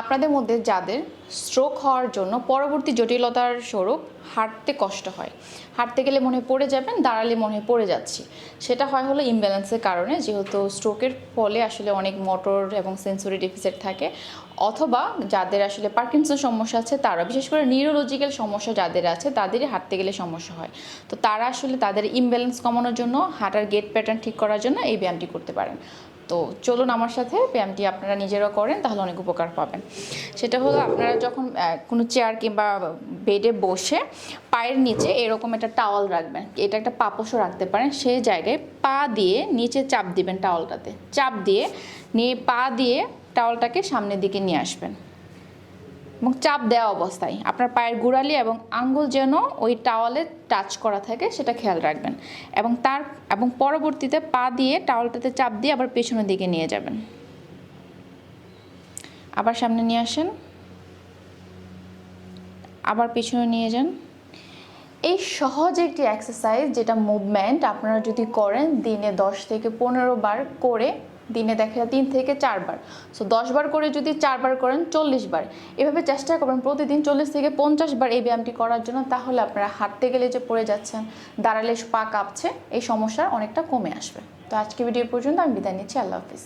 আপনাদের মধ্যে যাদের স্ট্রোক হওয়ার জন্য পরবর্তী জটিলতার স্বরূপ হাঁটতে কষ্ট হয়। হাঁটতে গেলে মনে পড়ে যাবেন, দাঁড়ালে মনে পড়ে যাচ্ছি। সেটা হয় হলো ইমব্যালেন্সের কারণে, যেহেতু স্ট্রোকের ফলে আসলে অনেক মোটর এবং সেন্সরি ডিফিসিট থাকে। অথবা যাদের আসলে পার্কিনসন সমস্যা আছে, তারা বিশেষ করে নিউরোলজিক্যাল সমস্যা যাদের আছে, তাদেরই হাঁটতে গেলে সমস্যা হয়। তো তারা আসলে তাদের ইমব্যালেন্স কমানোর জন্য হাঁটার গেট প্যাটার্ন ঠিক করার জন্য এই ব্যায়ামটি করতে পারেন। তো চলুন আমার সাথে ব্যায়ামটি আপনারা নিজেরাও করেন, তাহলে অনেক উপকার পাবেন। সেটা হলো আপনারা যখন কোনো চেয়ার কিংবা বেডে বসে পায়ের নিচে এরকম একটা টাওয়াল রাখবেন, এটা একটা পাপোসও রাখতে পারেন, সেই জায়গায় পা দিয়ে নিচে চাপ দিবেন টাওয়ালটাতে চাপ দিয়ে নিয়ে পা দিয়ে টাওয়ালটাকে সামনের দিকে নিয়ে আসবেন। এবং চাপ দেওয়া অবস্থায় আপনার পায়ের গোড়ালি এবং আঙ্গুল যেন ওই টাওয়ালে টাচ করা থাকে সেটা খেয়াল রাখবেন এবং তার এবং পরবর্তীতে পা দিয়ে টাওয়ালটাতে চাপ দিয়ে আবার পেছনের দিকে নিয়ে যাবেন। আবার সামনে নিয়ে আসেন। আবার পিছনে নিয়ে যান। এই সহজ একটি এক্সারসাইজ যেটা মুভমেন্ট আপনারা যদি করেন, দিনে দশ থেকে পনেরো বার করে, দিনে দেখা যায় তিন থেকে চারবার সো দশ বার করে যদি চারবার করেন, চল্লিশ বার। এভাবে চেষ্টা করবেন প্রতিদিন চল্লিশ থেকে পঞ্চাশ বার এই ব্যায়ামটি করার জন্য, তাহলে আপনারা হাঁটতে গেলে যে পড়ে যাচ্ছেন, দাঁড়ালে পা কাঁপছে, এই সমস্যার অনেকটা কমে আসবে। তো আজকে ভিডিও পর্যন্ত আমি বিদায় নিচ্ছি, আল্লাহ হাফিজ।